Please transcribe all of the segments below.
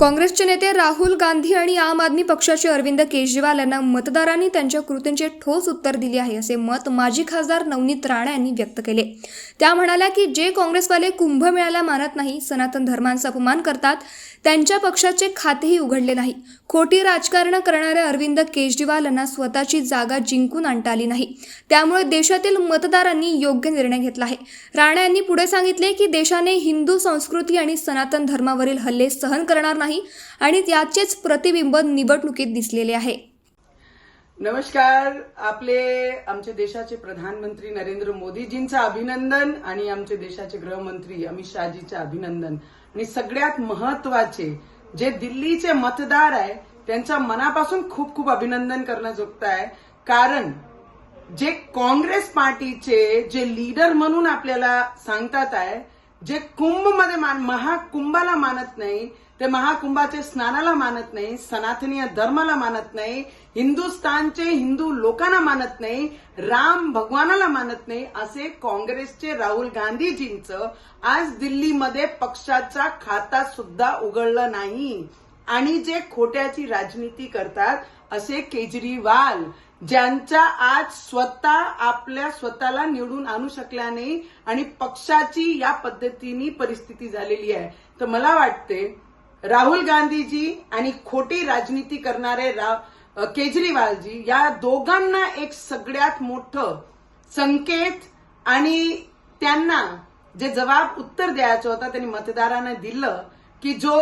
काँग्रेसचे नेते राहुल गांधी आणि आम आदमी पक्षाचे अरविंद केजरीवाल यांना मतदारांनी त्यांच्या कृतींचे ठोस उत्तर दिले आहे असे मत माजी खासदार नवनीत राणा यांनी व्यक्त केले. त्या म्हणाल्या की जे काँग्रेसवाले कुंभमेळ्याला मानत नाही सनातन धर्मांचा अपमान करतात त्यांच्या पक्षाचे खातेही उघडले नाही. खोटी राजकारण करणाऱ्या अरविंद केजरीवाल यांना स्वतःची जागा जिंकून आणता आली नाही. त्यामुळे देशातील मतदारांनी योग्य निर्णय घेतला आहे. राणा यांनी पुढे सांगितले की देशाने हिंदू संस्कृती आणि सनातन धर्मावरील हल्ले सहन करणार नाही. आणि त्याचेच प्रतिबिंब निवडणुकीत दिसलेले आहे. नमस्कार. आपले आमचे देशाचे प्रधानमंत्री नरेंद्र मोदीजींचं अभिनंदन आणि आमचे देशाचे गृहमंत्री अमित शहाजीचं अभिनंदन. आणि सगळ्यात महत्त्वाचे जे दिल्लीचे मतदार आहे त्यांच्या मनापासून खूप खूप अभिनंदन करणं आहे कारण जे काँग्रेस पार्टीचे जे लीडर म्हणून आपल्याला सांगतात आहे जे कुंभमध्ये महाकुंभाला मानत नाही ते महाकुंभाचे स्नानाला मानत नाही सनातनीय धर्माला मानत नाही हिंदुस्थानचे हिंदू लोकांना मानत नाही राम भगवानाला मानत नाही असे काँग्रेसचे राहुल गांधीजींचं आज दिल्लीमध्ये पक्षाचा खाता सुद्धा उघडलं नाही. आणि जे खोट्याची राजनीती करतात असे केजरीवाल ज्यांचा आज स्वतः आपल्या स्वतःला निवडून आणू शकल्या नाही आणि पक्षाची या पद्धतीने परिस्थिती झालेली आहे. तर मला वाटते राहुल गांधीजी आणि खोटी राजनीती करणारे रा- केजरीवालजी या दोघांना एक सगळ्यात मोठं संकेत आणि त्यांना जे जवाब उत्तर द्यायचं होता त्यांनी मतदारांना दिलं की जो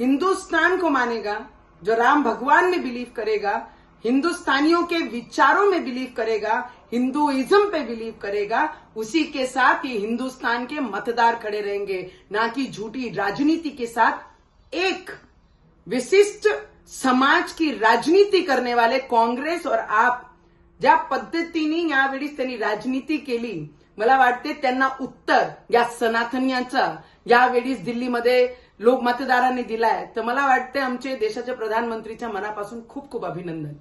हिंदुस्तान को मानेगा जो राम भगवान में बिलीव करेगा हिंदुस्तानियों के विचारों में बिलीव करेगा हिंदुइज्म पे बिलीव करेगा उसी के साथ ये हिंदुस्तान के मतदार खड़े रहेंगे ना कि झूठी राजनीति के साथ एक विशिष्ट समाज की राजनीती करने वाले काँग्रेस और आप ज्या पद्धतीने यावेळी त्यांनी राजनीती केली मला वाटते त्यांना उत्तर या सनातन्यांचा यावेळीस दिल्लीमध्ये लोक मतदारांनी दिलाय. तर मला वाटते आमचे देशाच्या प्रधानमंत्रीच्या मनापासून खूप खूप अभिनंदन.